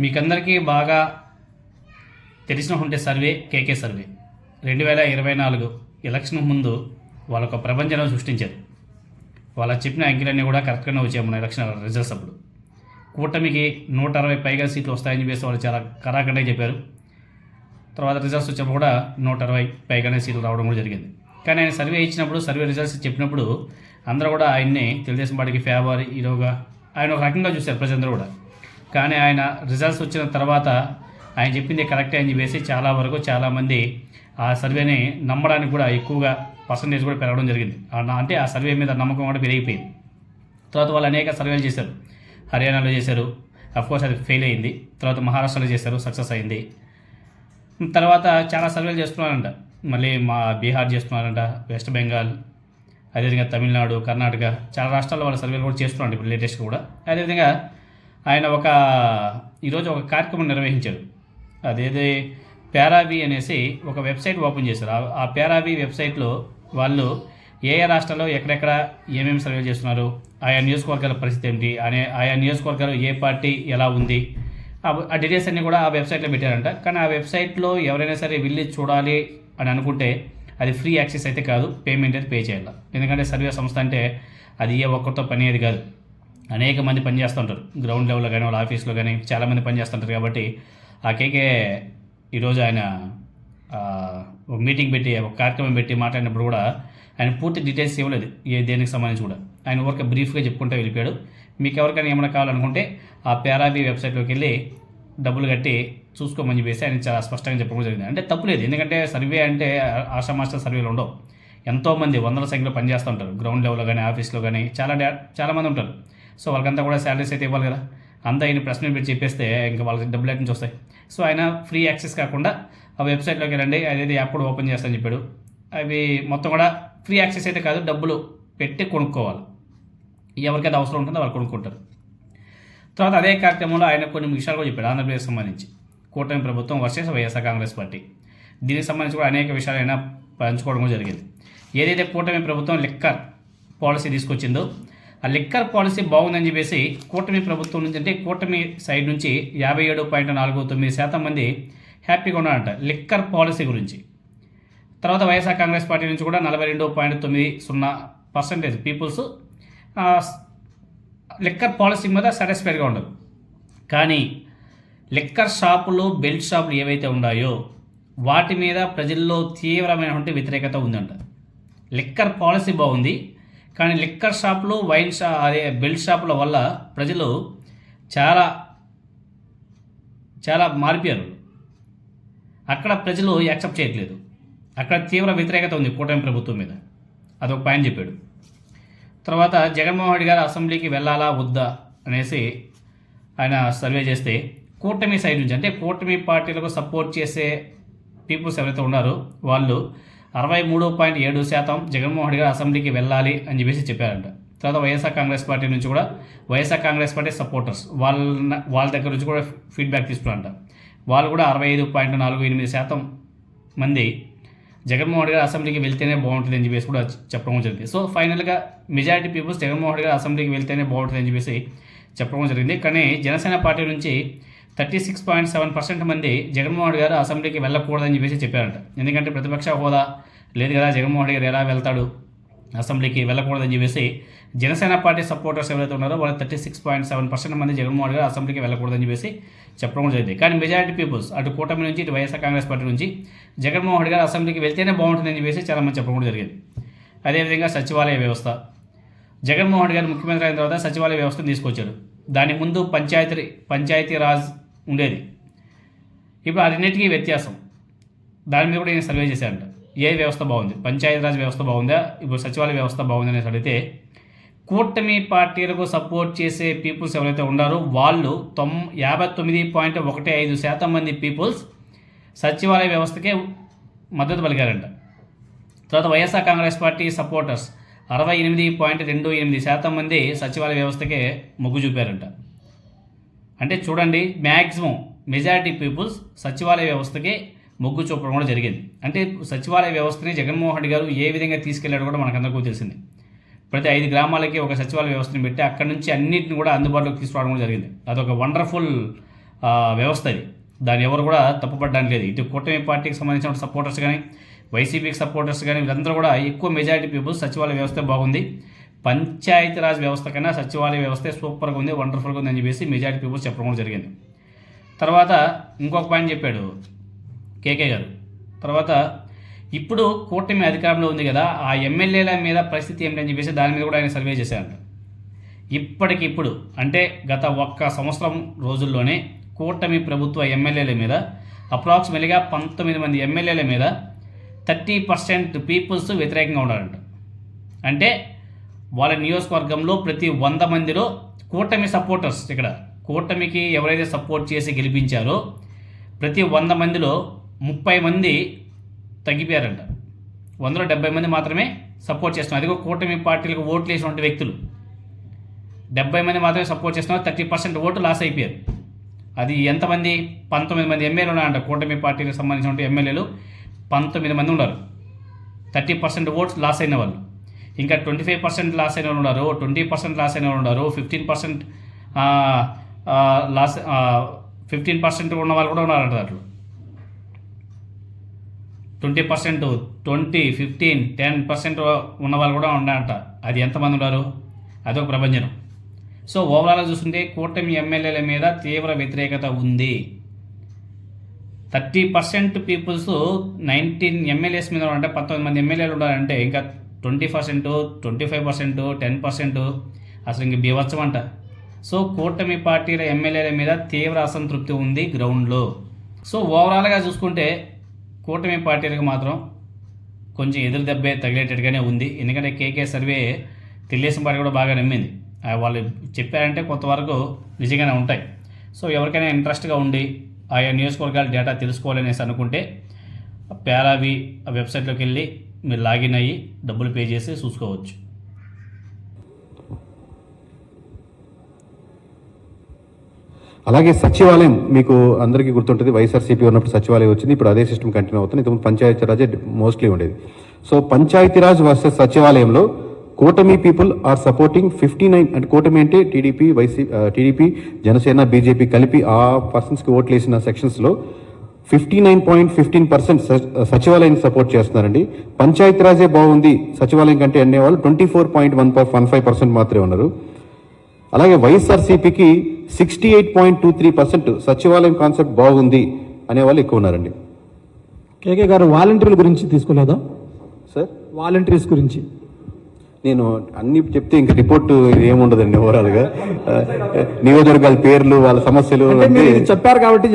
మీకందరికీ బాగా తెలిసిన ఉంటే సర్వే కేకే సర్వే. రెండు వేల ఇరవై నాలుగు ఎలక్షన్ ముందు వాళ్ళ ఒక ప్రపంచం సృష్టించారు. వాళ్ళ చెప్పిన అంకెలన్నీ కూడా కరెక్ట్గానే వచ్చాయి మన ఎలక్షన్ రిజల్ట్స్ అప్పుడు. కూటమికి నూట అరవై పైగా సీట్లు వస్తాయని చెప్పేసి వాళ్ళు చాలా కరాఖండే చెప్పారు. తర్వాత రిజల్ట్స్ వచ్చినప్పుడు కూడా నూట అరవై పైగానే సీట్లు రావడం కూడా జరిగింది. కానీ ఆయన సర్వే ఇచ్చినప్పుడు సర్వే రిజల్ట్స్ చెప్పినప్పుడు అందరూ కూడా ఆయన్ని తెలుగుదేశం పార్టీకి ఫేవర్ హీరోగా ఆయన ఒక రకంగా చూశారు ప్రజలందరూ కూడా. కానీ ఆయన రిజల్ట్స్ వచ్చిన తర్వాత ఆయన చెప్పింది కరెక్టే అని చెప్పేసి చాలా వరకు చాలామంది ఆ సర్వేని నమ్మడానికి కూడా ఎక్కువగా పర్సంటేజ్ కూడా పెరగడం జరిగింది. ఆ- అంటే ఆ సర్వే మీద నమ్మకం కూడా పెరిగిపోయింది. తర్వాత వాళ్ళు అనేక సర్వేలు చేశారు. హర్యానాలో చేశారు. కోర్స్ అది ఫెయిల్ అయింది. తర్వాత మహారాష్ట్రలో చేశారు. సక్సెస్ అయింది. తర్వాత చాలా సర్వేలు చేస్తున్నారంట. మళ్ళీ మా బీహార్ చేస్తున్నారంట. వెస్ట్ బెంగాల్ అదేవిధంగా తమిళనాడు కర్ణాటక చాలా రాష్ట్రాల్లో వాళ్ళ సర్వేలు కూడా చేస్తున్నారంట. ఇప్పుడు లేటెస్ట్ కూడా. అదేవిధంగా ఆయన ఒక ఈరోజు ఒక కార్యక్రమం నిర్వహించారు అదేదే పేరాబీ అనేసి ఒక వెబ్సైట్ ఓపెన్ చేశారు. ఆ- పేరావి పేరాబీ వెబ్సైట్లో వాళ్ళు ఏ ఏ రాష్ట్రాల్లో ఎక్కడెక్కడ ఏమేమి సర్వే చేస్తున్నారు ఆయా నియోజకవర్గాల పరిస్థితి ఏమిటి అనే ఆయా నియోజకవర్గాలు ఏ పార్టీ ఎలా ఉంది ఆ- డీటెయిల్స్ అన్నీ కూడా ఆ వెబ్సైట్లో పెట్టారంట. కానీ ఆ వెబ్సైట్లో ఎవరైనా సరే వెళ్ళి చూడాలి అని అనుకుంటే అది ఫ్రీ యాక్సెస్ అయితే కాదు పేమెంట్ అయితే పే చేయాలి. ఎందుకంటే సర్వే సంస్థ అంటే అది ఏ ఒక్కరితో పని అది కాదు. అనేక మంది పనిచేస్తుంటారు. గ్రౌండ్ లెవెల్లో కానీ వాళ్ళ ఆఫీస్లో కానీ చాలామంది పనిచేస్తుంటారు కాబట్టి ఆ కేకే ఈరోజు ఆయన ఒక మీటింగ్ పెట్టి ఒక కార్యక్రమం పెట్టి మాట్లాడినప్పుడు కూడా ఆయన పూర్తి డీటెయిల్స్ ఇవ్వలేదు. ఏ దేనికి సంబంధించి కూడా. ఆయన ఊరికే బ్రీఫ్గా చెప్పుకుంటూ వెళ్ళిపోయాడు. మీకు ఎవరికైనా ఏమైనా కావాలనుకుంటే ఆ పేరాబీ వెబ్సైట్లోకి వెళ్ళి డబ్బులు కట్టి చూసుకోమని చెప్పేసి ఆయన చాలా స్పష్టంగా చెప్పడం జరిగింది. అంటే తప్పులేదు ఎందుకంటే సర్వే అంటే ఆషామాస్టర్ సర్వేలు ఉండవు. ఎంతోమంది వందల సంఖ్యలో పనిచేస్తూ ఉంటారు గ్రౌండ్ లెవెల్లో కానీ ఆఫీస్లో కానీ చాలా డా- చాలామంది ఉంటారు. సో వాళ్ళకంతా కూడా శాలరీస్ అయితే ఇవ్వాలి కదా. అంతా ఆయన ప్రశ్నలు పెట్టి చెప్పేస్తే ఇంకా వాళ్ళకి డబ్బులు ఎక్కడి నుంచి వస్తాయి. సో ఆయన ఫ్రీ యాక్సెస్ కాకుండా ఆ వెబ్సైట్లోకి వెళ్ళండి అదేది యాప్ కూడా ఓపెన్ చేస్తానని చెప్పాడు. అవి మొత్తం కూడా ఫ్రీ యాక్సెస్ అయితే కాదు డబ్బులు పెట్టి కొనుక్కోవాలి. ఎవరికైతే అవసరం ఉంటుందో వాళ్ళు కొనుక్కుంటారు. తర్వాత అదే కార్యక్రమంలో ఆయన కొన్ని విషయాలు కూడా చెప్పాడు ఆంధ్రప్రదేశ్ సంబంధించి. కూటమి ప్రభుత్వం వర్సెస్ వైఎస్ఆర్ కాంగ్రెస్ పార్టీ. దీనికి సంబంధించి కూడా అనేక విషయాలు పంచుకోవడం కూడా జరిగింది. ఏదైతే కూటమి ప్రభుత్వం లిక్కర్ పాలసీ తీసుకొచ్చిందో లిక్కర్ పాలసీ బాగుందని చెప్పేసి కూటమి ప్రభుత్వం నుంచి అంటే కూటమి సైడ్ నుంచి యాభై ఏడు పాయింట్ నాలుగు తొమ్మిది శాతం మంది హ్యాపీగా ఉన్నారంట లిక్కర్ పాలసీ గురించి. తర్వాత వైఎస్ఆర్ కాంగ్రెస్ పార్టీ నుంచి కూడా నలభై రెండు పాయింట్ తొమ్మిది సున్నా పర్సెంటేజ్ పీపుల్స్ లిక్కర్ పాలసీ మీద సాటిస్ఫైడ్గా ఉండదు కానీ లిక్కర్ షాపులు బెల్ట్ షాపులు ఏవైతే ఉన్నాయో వాటి మీద ప్రజల్లో తీవ్రమైనటువంటి వ్యతిరేకత ఉందంట. లిక్కర్ పాలసీ బాగుంది కానీ లిక్కర్ షాపులు వైన్ షా అదే బెల్ట్ షాపుల వల్ల ప్రజలు చాలా చాలా మారిపోయారు. అక్కడ ప్రజలు యాక్సెప్ట్ చేయట్లేదు. అక్కడ తీవ్ర వ్యతిరేకత ఉంది కూటమి ప్రభుత్వం మీద. అదొక పాయింట్ చెప్పాడు. తర్వాత జగన్మోహన్ రెడ్డి గారు అసెంబ్లీకి వెళ్ళాలా వద్దా అనేసి ఆయన సర్వే చేస్తే కూటమి సైడ్ నుంచి అంటే కూటమి పార్టీలకు సపోర్ట్ చేసే పీపుల్స్ ఎవరైతే ఉన్నారో వాళ్ళు అరవై మూడు పాయింట్ ఏడు శాతం జగన్మోహన్ రెడ్డి గారు అసెంబ్లీకి వెళ్ళాలి అని చెప్పేసి చెప్పారంట. తర్వాత వైఎస్ఆర్ కాంగ్రెస్ పార్టీ నుంచి కూడా వైఎస్ఆర్ కాంగ్రెస్ పార్టీ సపోర్టర్స్ వాళ్ళ వాళ్ళ దగ్గర నుంచి కూడా ఫీడ్బ్యాక్ తీసుకున్నారంట వాళ్ళు కూడా అరవై ఐదు పాయింట్ నాలుగు ఎనిమిది శాతం మంది జగన్మోహన్ రెడ్డి గారు అసెంబ్లీకి వెళ్తేనే బాగుంటుంది అని చెప్పేసి కూడా చెప్పడం జరిగింది. సో ఫైనల్గా మెజారిటీ పీపుల్స్ జగన్మోహన్ రెడ్డి గారు అసెంబ్లీకి వెళ్తేనే బాగుంటుంది అని చెప్పేసి చెప్పడం జరిగింది. కానీ జనసేన పార్టీ నుంచి thirty six point seven percent మంది జగన్మోహన్ గారు అసెంబ్లీకి వెళ్ళకూడదని చెప్పేసి చెప్పారంట. ఎందుకంటే ప్రతిపక్ష హోదా లేదు కదా జగన్మోహన్ గారు ఎలా వెళ్తాడు అసెంబ్లీకి వెళ్ళకూడదని చెప్పేసి జనసేన పార్టీ సపోర్టర్స్ ఎవరైతే ఉన్నారో వాళ్ళు thirty six point seven percent మంది జగన్మోహన్ గారు అసెంబ్లీకి వెళ్ళకూడదని చెప్పేసి చెప్పడం జరిగింది. కానీ మెజారిటీ పీపుల్స్ అటు కూటమి నుంచి ఇటు వైఎస్ఆర్ కాంగ్రెస్ పార్టీ నుంచి జగన్మోహన్ గారు అసెంబ్లీకి వెళ్తేనే బాగుంటుందని చెప్పేసి చాలా మంది చెప్పడం జరిగింది. అదేవిధంగా సచివాలయ వ్యవస్థ. జగన్మోహన్ గారు ముఖ్యమంత్రి అయిన తర్వాత సచివాలయ వ్యవస్థను తీసుకొచ్చాడు దాని ముందు పంచాయతీ పంచాయతీ రాజ్ ఉండేది. ఇప్పుడు ఆ రెండింటికి వ్యత్యాసం. దాని మీద కూడా నేను సర్వే చేశాను ఏ వ్యవస్థ బాగుంది? పంచాయతీరాజ్ వ్యవస్థ బాగుందా? ఇప్పుడు సచివాలయ వ్యవస్థ బాగుంది అనేసి అడిగితే కూటమి పార్టీలకు సపోర్ట్ చేసే పీపుల్స్ ఎవరైతే ఉన్నారో వాళ్ళు తొమ్ యాభై తొమ్మిది పాయింట్ ఒకటి ఐదు శాతం మంది పీపుల్స్ సచివాలయ వ్యవస్థకే మద్దతు పలికారంట. తర్వాత వైఎస్ఆర్ కాంగ్రెస్ పార్టీ సపోర్టర్స్ అరవై ఎనిమిది పాయింట్ రెండు ఎనిమిది శాతం మంది సచివాలయ వ్యవస్థకే మొగ్గు చూపారంట. అంటే చూడండి మ్యాక్సిమం మెజారిటీ పీపుల్స్ సచివాలయ వ్యవస్థకే మొగ్గు చూపడం కూడా జరిగింది. అంటే సచివాలయ వ్యవస్థని జగన్మోహన్ రెడ్డి గారు ఏ విధంగా తీసుకెళ్ళాడో కూడా మనకందరికీ తెలిసింది. ప్రతి ఐదు గ్రామాలకి ఒక సచివాలయ వ్యవస్థను పెట్టి అక్కడి నుంచి అన్నింటిని కూడా అందుబాటులోకి తీసుకురావడం కూడా జరిగింది. అదొక వండర్ఫుల్ వ్యవస్థ ఇది. దాన్ని ఎవరు కూడా తప్పుపడడానికి లేదు. ఇటు కూటమి పార్టీకి సంబంధించిన సపోర్టర్స్ కానీ వైసీపీకి సపోర్టర్స్ కానీ వీళ్ళందరూ కూడా ఎక్కువ మెజారిటీ పీపుల్స్ సచివాలయ వ్యవస్థ బాగుంది. పంచాయతీరాజ్ వ్యవస్థ కన్నా సచివాలయ వ్యవస్థే సూపర్గా ఉంది వండర్ఫుల్గా ఉంది అని చెప్పేసి మెజారిటీ పీపుల్స్ చెప్పడం కూడా జరిగింది. తర్వాత ఇంకొక పాయింట్ చెప్పాడు కేకే గారు. తర్వాత ఇప్పుడు కూటమి అధికారంలో ఉంది కదా ఆ ఎమ్మెల్యేల మీద పరిస్థితి ఏమిటని చెప్పేసి దాని మీద కూడా ఆయన సర్వే చేశారంట ఇప్పటికిప్పుడు అంటే గత ఒక్క సంవత్సరం రోజుల్లోనే కూటమి ప్రభుత్వ ఎమ్మెల్యేల మీద అప్రాక్సిమేట్లీగా పంతొమ్మిది మంది ఎమ్మెల్యేల మీద థర్టీ పర్సెంట్ పీపుల్స్ వ్యతిరేకంగా ఉన్నారంట అంటే వాళ్ళ నియోజకవర్గంలో ప్రతి వంద మందిలో కూటమి సపోర్టర్స్ ఇక్కడ. కూటమికి ఎవరైతే సపోర్ట్ చేసి గెలిపించారో ప్రతి వంద మందిలో ముప్పై మంది తగ్గిపోయారంట. వందలో డెబ్బై మంది మాత్రమే సపోర్ట్ చేస్తున్నారు. అదిగో కూటమి పార్టీలకు ఓట్లు వేసినటువంటి వ్యక్తులు. డెబ్బై మంది మాత్రమే సపోర్ట్ చేస్తున్నారు. థర్టీ పర్సెంట్ ఓటు లాస్ అయిపోయారు. అది ఎంతమంది? పంతొమ్మిది మంది ఎమ్మెల్యేలు ఉన్నారంట. కూటమి పార్టీకి సంబంధించిన ఎమ్మెల్యేలు పంతొమ్మిది మంది ఉన్నారు. థర్టీ పర్సెంట్ ఓట్స్ లాస్ అయిన వాళ్ళు. ఇంకా ట్వంటీ ఫైవ్ పర్సెంట్ లాస్ అయిన ఉన్నారు ట్వంటీ పర్సెంట్ లాస్ అయిన ఉన్నారు fifteen percent loss fifteen percent ఉన్న వాళ్ళు కూడా ఉన్నారంట దాంట్లో. Twenty percent twenty fifteen ten percent ఉన్న వాళ్ళు కూడా ఉన్నారంట అది ఎంతమంది ఉన్నారు? అదొక ప్రపంచం సో ఓవరాల్గా చూస్తుంటే కూటమి ఎమ్మెల్యేల మీద తీవ్ర వ్యతిరేకత ఉంది. Thirty percent peoples nineteen MLAs మీద అంటే పంతొమ్మిది మంది ఎమ్మెల్యేలు ఉన్నారంటే ఇంకా twenty percent twenty five percent ten percent అసలు ఇంక బీవత్సం అంట సో కూటమి పార్టీల ఎమ్మెల్యేల మీద తీవ్ర అసంతృప్తి ఉంది గ్రౌండ్లో. సో ఓవరాల్గా చూసుకుంటే కూటమి పార్టీలకు మాత్రం కొంచెం ఎదురు దెబ్బే తగిలేటట్టుగానే ఉంది. ఎందుకంటే కేకే సర్వే తెలుగుదేశం పార్టీ కూడా బాగా నమ్మింది. ఆ వాళ్ళు చెప్పారంటే కొంతవరకు నిజంగానే ఉంటాయి. సో ఎవరికైనా ఇంట్రెస్ట్గా ఉండి ఆయా నియోజకవర్గాల డేటా తెలుసుకోవాలనేసి అనుకుంటే పేరావి ఆ వెబ్సైట్లోకి వెళ్ళి మీరు లాగిన్ అయ్యి డబ్బులు పే చేసి చూసుకోవచ్చు. అలాగే సచివాలయం మీకు అందరికీ గుర్తుంటుంది. వైఎస్ఆర్సీపీ ఉన్నప్పుడు సచివాలయం వచ్చింది. ఇప్పుడు అదే సిస్టమ్ కంటిన్యూ అవుతుంది. ఇంతకుముందు పంచాయతీరాజే మోస్ట్లీ ఉండేది. సో పంచాయతీరాజ్ వర్సెస్ సచివాలయంలో కూటమి people are supporting fifty nine అంటే కూటమి అంటే TDP YC TDP Janasena BJP కలిపి ఆ పర్సన్స్కి ఓట్లు వేసిన సెక్షన్స్లో fifty nine point fifteen percent సచివాలయాన్ని సపోర్ట్ చేస్తున్నారండి. పంచాయతీరాజే బాగుంది సచివాలయం కంటే అనేవాళ్ళు twenty four point one one five percent మాత్రమే ఉన్నారు. అలాగే వైఎస్ఆర్సీపీకి sixty eight point two three percent సచివాలయం కాన్సెప్ట్ బాగుంది అనే వాళ్ళు ఎక్కువ ఉన్నారండి. కేకే గారు వాలంటీర్ల గురించి తీసుకోలేదా? సార్? వాలంటీర్స్ గురించి. నేను అన్ని చెప్తే ఇంకా రిపోర్ట్ ఏముండదండి ఓవరాల్గా. ఆ, నియోజకవర్గాల పేర్లు వాళ్ళ సమస్యలు చెప్పారు కాబట్టి